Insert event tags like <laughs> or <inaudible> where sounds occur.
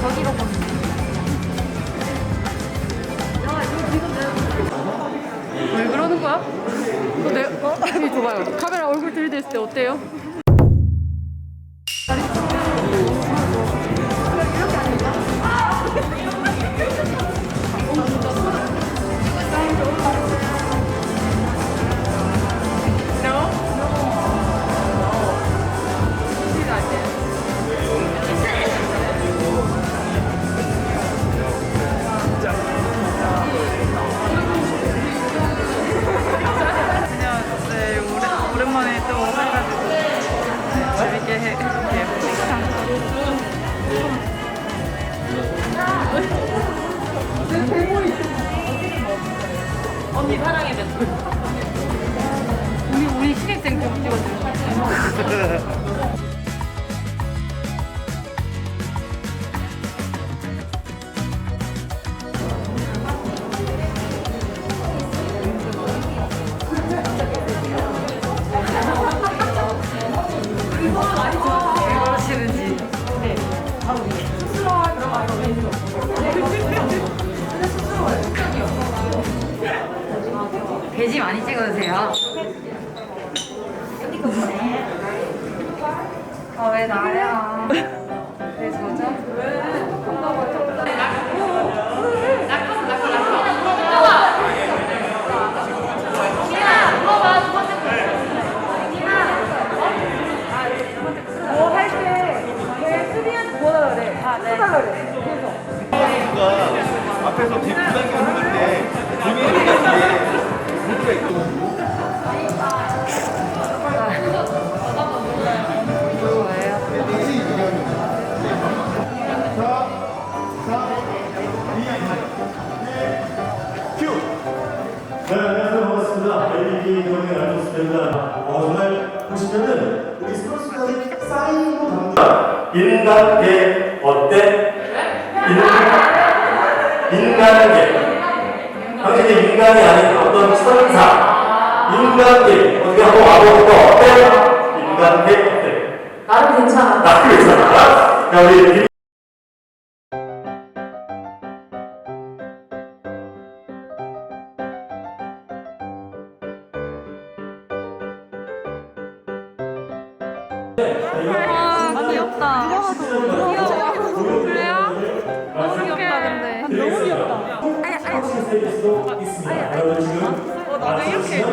저기로 보는. 왜 그러는 거야? 너 내, 어? 이 줘봐요. 카메라 얼굴 들이댔을 때 어때요? 언니 사랑의 멘트. 우리 우리 신입생 좀 찍어줘. <laughs> 돼지 많이 찍어주세요. 아 왜 나야? 왜 저죠? 앞에서 뒤 부당겨 하는데 경의 안좋습니다 어, 정말 보시면은 우리 선수단이 사인으로 담는 인간계 어때? 인, 인간계. 당신이 인간이 아닌 어떤 천사. 인간계. 어떻게 한번 와보니까 어때? 인간계 어때? 나름 괜찮아. 나 괜찮아. 자, 우리 김- 아, 귀엽다. 귀여워. 그래요? 너무 귀엽다, 근데. 너무 귀엽다. 있습니다. 여러분 지금 어, 나도 이렇게.